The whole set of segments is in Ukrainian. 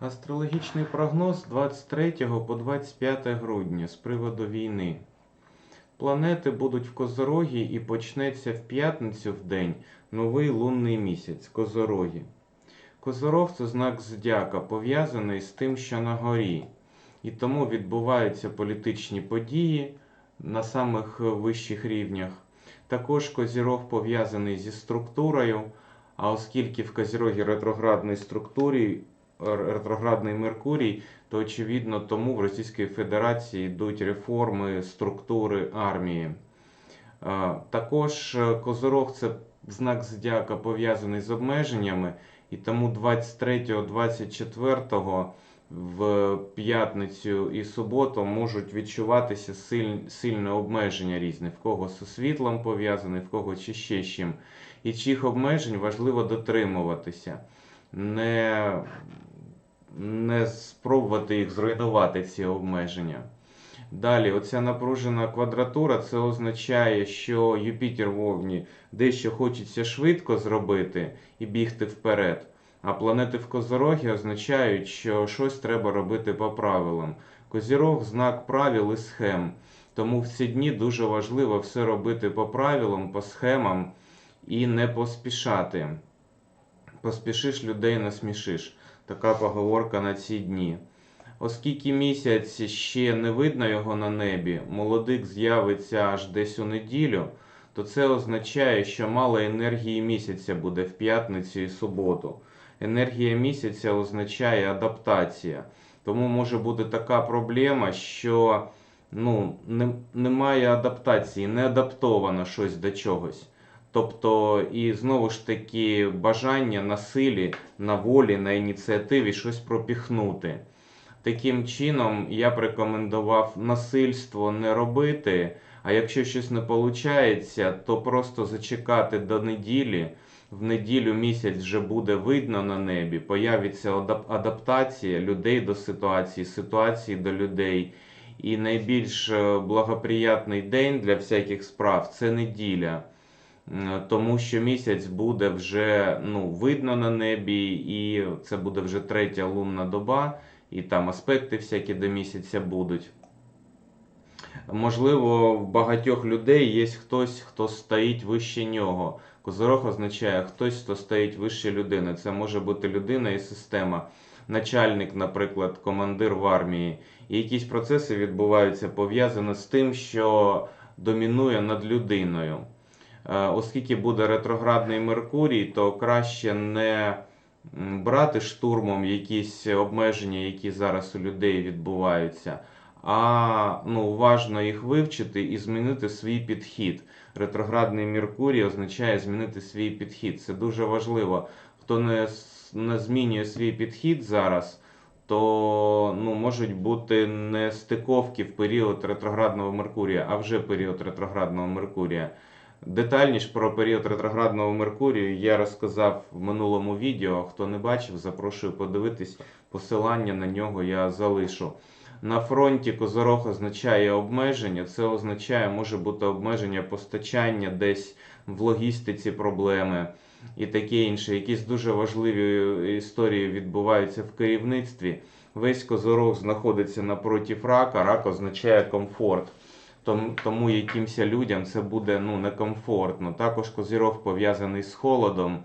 Астрологічний прогноз 23 по 25 грудня з приводу війни. Планети будуть в Козорогі і почнеться в п'ятницю в день новий лунний місяць Козорогі. Козорог це знак зодіака, пов'язаний з тим, що на горі. І тому відбуваються політичні події на самих вищих рівнях. Також Козірог пов'язаний зі структурою, а оскільки в Козірогі ретроградній структурі ретроградний Меркурій, то очевидно тому в Російській Федерації йдуть реформи структури армії. Е, Також е, Козорог це знак зодіака пов'язаний з обмеженнями, і тому 23-24 в п'ятницю і суботу можуть відчуватися силь- сильне обмеження різне, в кого зі світлом пов'язаний, в кого чи ще з чим. І чих обмежень важливо дотримуватися. Не, не спробувати їх зруйнувати, ці обмеження. Далі, оця напружена квадратура, це означає, що Юпітер в Овні дещо хочеться швидко зробити і бігти вперед. А планети в Козорогі означають, що щось треба робити по правилам. Козірог знак правил і схем. Тому в ці дні дуже важливо все робити по правилам, по схемам і не поспішати. Поспішиш людей насмішиш. Така поговорка на ці дні. Оскільки місяць ще не видно його на небі, молодик з'явиться аж десь у неділю, то це означає, що мало енергії місяця буде в п'ятницю і суботу. Енергія місяця означає адаптація. Тому може бути така проблема, що ну, не, немає адаптації, не адаптовано щось до чогось. Тобто, і знову ж таки бажання на силі, на волі, на ініціативі щось пропіхнути. Таким чином, я б рекомендував насильство не робити. А якщо щось не виходить, то просто зачекати до неділі. В неділю місяць вже буде видно на небі, появиться адаптація людей до ситуації, ситуації до людей. І найбільш е, благоприятний день для всяких справ це неділя. М, Тому що місяць буде вже ну, видно на небі, і це буде вже третя лунна доба, і там аспекти всякі до місяця будуть. Можливо, в багатьох людей є хтось, хто стоїть вище нього. Козорог означає хтось, хто стоїть вище людини. Це може бути людина і система, начальник, наприклад, командир в армії. І якісь процеси відбуваються пов'язані з тим, що домінує над людиною. Е, Оскільки буде ретроградний Меркурій, то краще не брати штурмом якісь обмеження, які зараз у людей відбуваються, а ну, уважно їх вивчити і змінити свій підхід. Ретроградний Меркурій означає змінити свій підхід. Це дуже важливо. Хто не, не змінює свій підхід зараз, то ну, можуть бути не стиковки в період ретроградного Меркурія, а вже період ретроградного Меркурія. Детальніше про період ретроградного Меркурію я розказав в минулому відео. Хто не бачив, запрошую подивитись. Посилання на нього я залишу. На фронті Козорог означає обмеження. Це означає, може бути обмеження постачання десь в логістиці проблеми і таке інше. Якісь дуже важливі історії відбуваються в керівництві. Весь Козорог знаходиться напроти рака. Рак означає комфорт. Тому, якимось людям це буде ну, некомфортно. Також Козірог пов'язаний з холодом,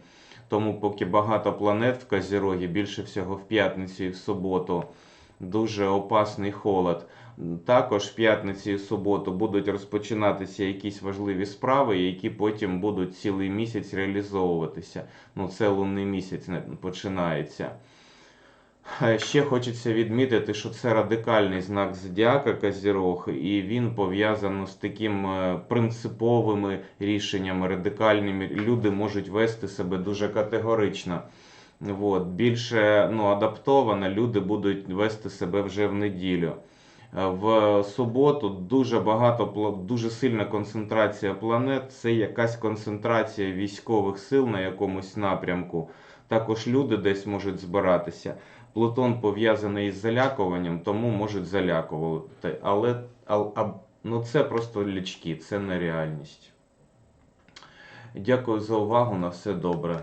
тому поки багато планет в Козірогі, більше всього в п'ятницю і в суботу, дуже опасний холод. Також в п'ятницю і суботу будуть розпочинатися якісь важливі справи, які потім будуть цілий місяць реалізовуватися. Ну, це лунний місяць починається. Ще хочеться відмітити, що це радикальний знак зодіака Козірог, і він пов'язаний з таким е, принциповими рішеннями, радикальними. Люди можуть вести себе дуже категорично. От. Більше ну, адаптовано люди будуть вести себе вже в неділю. Е, В суботу дуже багато дуже сильна концентрація планет. Це якась концентрація військових сил на якомусь напрямку. Також люди десь можуть збиратися. Плутон пов'язаний із залякуванням, тому можуть залякувати. Але а, ну, це просто лічки, це не реальність. Дякую за увагу. На все добре.